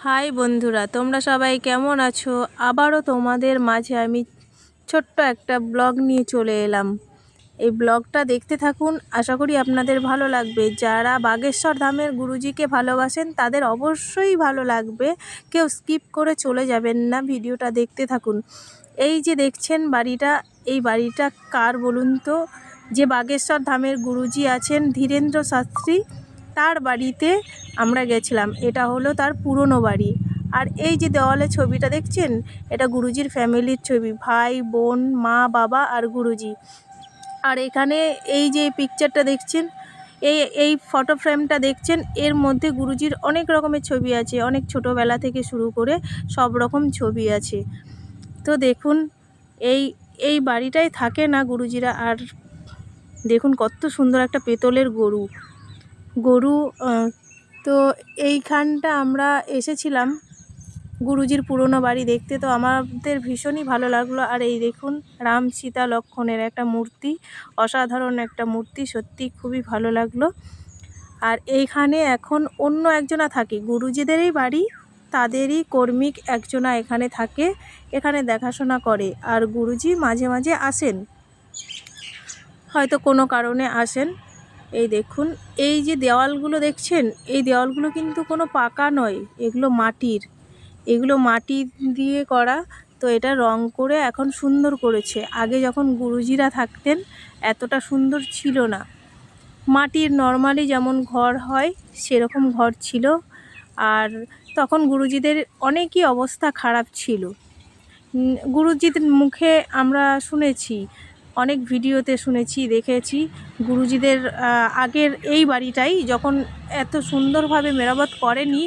High বন্ধুরা, তোমরা সবাই কেমন আছো? আবারও তোমাদের মাঝে আমি ছোট্ট একটা ব্লগ নিয়ে চলে এলাম। এই ব্লগটা দেখতে থাকুন, আশা করি আপনাদের ভালো লাগবে। যারা বাগেশ্বর ধামের গুরুজিকে ভালোবাসেন, তাদের অবশ্যই ভালো লাগবে। কেউ স্কিপ করে চলে যাবেন না ভিডিওটা দেখতে থাকুন। এই যে দেখছেন বাড়িটা, এই বাড়িটা কার বলুন তো? যে বাগেশ্বর ধামের গুরুজি আছেন ধীরেন্দ্র শাস্ত্রী। তার বাড়িতে আমরা গেছিলাম। এটা হলো তার পুরনো বাড়ি। আর এই যে দেওয়ালে ছবিটা দেখছেন? এটা গুরুজির ফ্যামিলির ছবি। ভাই, বোন, মা, বাবা আর গুরুজি। আর এখানে এই যে পিকচারটা দেখছেন? এই এই ফটো ফ্রেমটা দেখছেন? এর মধ্যে গুরুজির অনেক রকমের ছবি আছে। অনেক ছোটোবেলা থেকে শুরু করে সব রকম ছবি আছে। তো দেখুন, এই এই বাড়িটাই থাকে না গুরুজিরা। আর দেখুন কত সুন্দর একটা পেতলের গরু। গরু তো এইখানটা আমরা এসেছিলাম গুরুজির পুরনো বাড়ি দেখতে। তো আমাদের ভীষণই ভালো লাগল। আর এই দেখুন, রাম সীতা লক্ষণের একটা মূর্তি, অসাধারণ একটা মূর্তি, সত্যি খুবই ভালো লাগল। আর এইখানে এখন অন্য একজনা থাকে, গুরুজিদেরই বাড়ি, তাদেরই কর্মিক একজনা এখানে থাকে, এখানে দেখাশোনা করে। আর গুরুজি মাঝে মাঝে আসেন, হয়তো কোনো কারণে আসেন। এই দেখুন এই যে দেওয়ালগুলো দেখছেন এই দেওয়ালগুলো কিন্তু কোনো পাকা নয় এগুলো মাটির। এগুলো মাটি দিয়ে করা তো এটা রং করে এখন সুন্দর করেছে। আগে যখন গুরুজিরা থাকতেন এতটা সুন্দর ছিল না। মাটির নর্মালি যেমন ঘর হয় সেরকম ঘর ছিল। আর তখন গুরুজিদের অনেকই অবস্থা খারাপ ছিল। উম, গুরুজিদের মুখে আমরা শুনেছি অনেক ভিডিওতে শুনেছি দেখেছি। গুরুজিদের আগের এই বাড়িটাই যখন এত সুন্দরভাবে মেরামত করেনি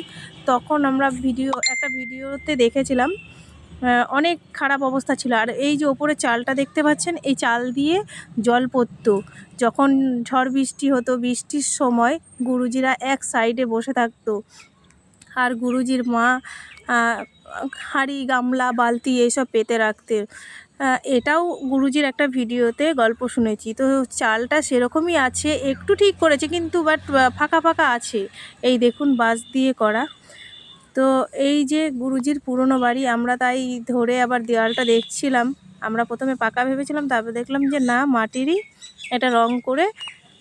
তখন আমরা ভিডিও একটা ভিডিওতে দেখেছিলাম অনেক খারাপ অবস্থা ছিল। আর এই যে ওপরে চালটা দেখতে পাচ্ছেন এই চাল দিয়ে জল পড়তো। যখন ঝড় বৃষ্টি হতো বৃষ্টির সময় গুরুজিরা এক সাইডে বসে থাকতো। আর গুরুজির মা হাঁড়ি গামলা বালতি এইসব পেতে রাখতে আহ, এটাও গুরুজির একটা ভিডিওতে গল্প শুনেছি। তো চালটা সেরকমই আছে, একটু ঠিক করেছে কিন্তু বাট ফাঁকা ফাঁকা আছে। এই দেখুন বাঁশ দিয়ে করা। তো এই যে গুরুজির পুরনো বাড়ি, আমরা তাই ধরে আবার দেওয়ালটা দেখছিলাম। আমরা প্রথমে পাকা ভেবেছিলাম, তারপর দেখলাম যে না, মাটিরই এটা রং করে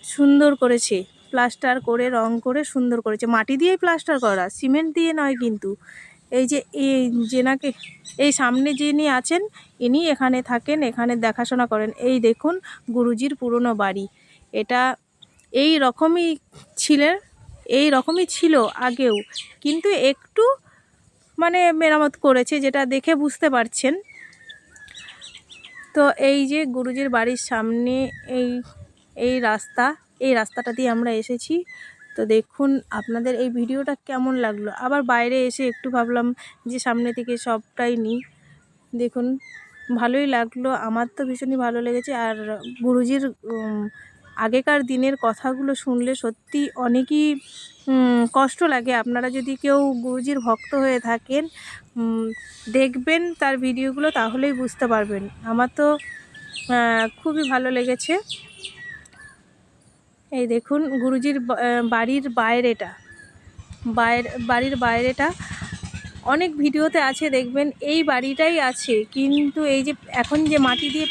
সুন্দর করেছে। প্লাস্টার করে, রং করে সুন্দর করেছে। মাটি দিয়েই প্লাস্টার করা, সিমেন্ট দিয়ে নয় কিন্তু। এই যে এই যেনাকে এই সামনে যিনি আছেন, ইনি এখানে থাকেন, এখানে দেখাশোনা করেন। এই দেখুন গুরুজির পুরনো বাড়ি। এটা এই রকমই ছিলেন, এই রকমই ছিল আগেও। কিন্তু একটু মানে মেরামত করেছে যেটা দেখে বুঝতে পারছেন। তো এই যে গুরুজির বাড়ির সামনে এই এই রাস্তা, এই রাস্তাটা দিয়ে আমরা এসেছি। তো দেখুন, আপনাদের এই ভিডিওটা কেমন লাগল? আবার বাইরে এসে একটু ভাবলাম যে সামনে থেকে সবটাই নিই। দেখুন, ভালোই লাগল। আমার তো ভীষণই ভালো লেগেছে। আর গুরুজির আগেকার দিনের কথাগুলো শুনলে সত্যি অনেকই কষ্ট লাগে। আপনারা যদি কেউ গুরুজির ভক্ত হয়ে থাকেন দেখবেন তার ভিডিওগুলো, তাহলেই বুঝতে পারবেন। আমার তো খুবই ভালো লেগেছে। এই দেখুন, গুরুজির বাড়ির বাইরেটা বাইরে, বাড়ির বাইরেটা অনেক ভিডিওতে আছে, দেখবেন, এই বাড়িটাই আছে। কিন্তু এই যে, এখন যে মাটি দিয়ে